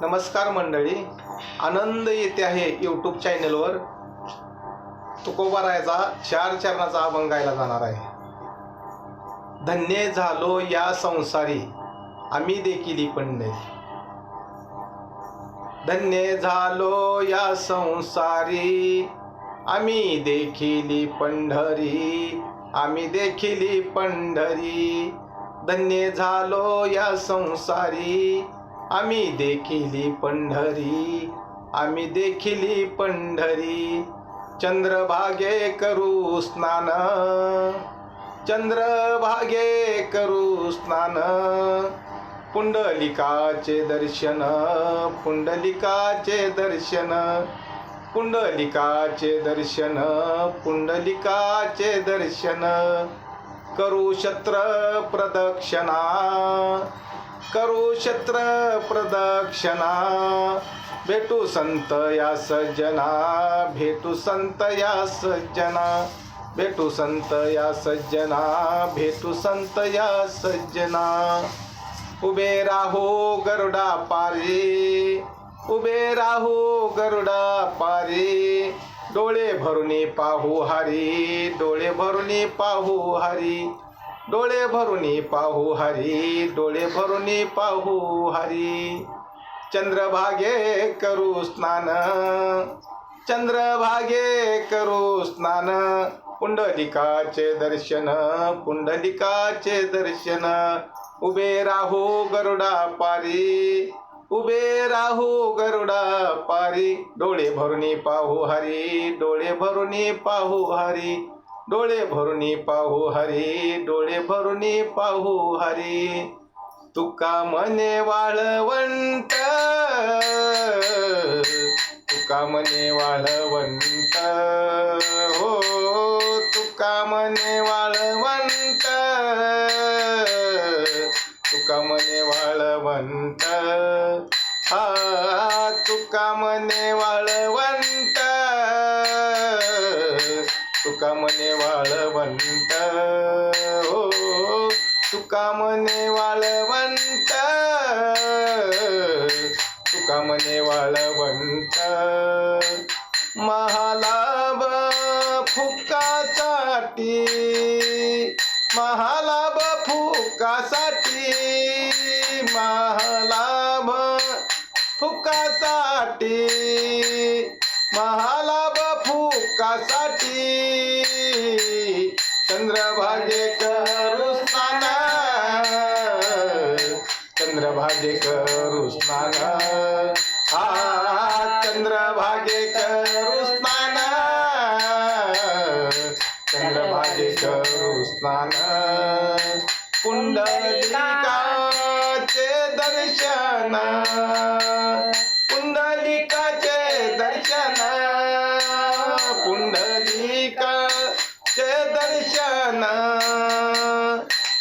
नमस्कार मंडळी. आनंद येते आहे यूट्यूब चॅनलवर तुकोबारायचा चार चरणाचा अभंग गायला जाणार आहे. धन्य झालो या संसारी. आम्ही देखील पंढरी धन्य झालो या संसारी. आम्ही देखील पंढरी आम्ही देखील पंढरी धन्य झालो या संसारी. आम्ही देखिली पंढरी आम्ही देखिली पंढरी. चंद्रभागे करू स्नान चंद्रभागे करू स्नान. पुंडलिकाचे दर्शन पुंडलिकाचे दर्शन. पुंडलिकाचे दर्शन पुंडलिकाचे दर्शन. करू शत्र प्रदक्षिणा करू शत्र प्रदक्षिणा भेटू संत या सज्जना. भेटू संत या सज्जना. भेटू संत या सज्जना. भेटू संत या सज्जना. उभे राहो गरुडा पारे. उभे राहो गरुडा पारे. डोळे भरून पाहू हरी डोळे भरून पाहू हरी डोळे भरून पाहू हरी डोळे भरून पाहू हरी. चंद्रभागे करू स्नान चंद्रभागे करू स्नान पुंडलिकाचे दर्शन पुंडलिकाचे दर्शन. उभे राहू गरुडा पारी उभे राहू गरुडा पारी. डोळे भरुनी पाहू हरी. डोळे भरुनी पाहू हरी. डोळे भरुनी पाहू हरी. डोळे भरुनी पाहू हरी. तुका मने वाळवंट. तुका मने वाळवंट. हो तुका मने वाळवंत वाळवंट. हा तुका मने वाळवंट. तुका मने वाळवंत हो तुका मने वाळवंत तुका मने वाळवंत महालाभ फुकासाठी महालाभ फुकासाठी साठी महालाभ फुकासाठी. चंद्रभागे करू स्नान चंद्रभागे करू स्नान. हा चंद्रभागे स्नान चंद्रभागे करू स्नान. पुंडलिकाचे दर्शन. पुंडलिकाचे दर्शन पुंडलिकाचे दर्शन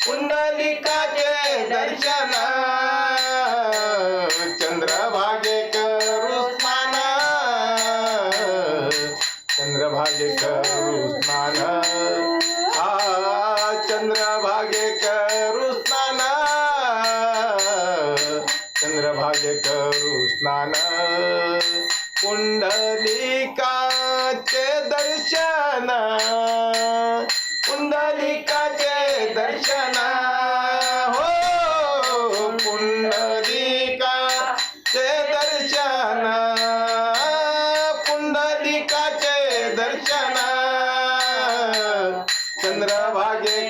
पुंडलिकाचे दर्शन. चंद्रभागे करू स्नान चंद्रभागे करू स्नान आ चंद्र करू स्नान. पुंडलिकाचे दर्शन. पुंडलिकाचे दर्शन. हो पुंडलिकाचे दर्शन. पुंडलिकाचे दर्शन. चंद्रभागे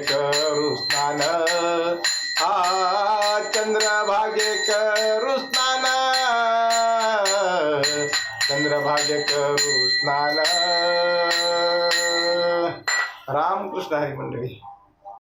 करू स्नान हा चंद्रभागे करू स्नान चंद्रभागे करू स्नान रामकृष्ण हरी मंडळी.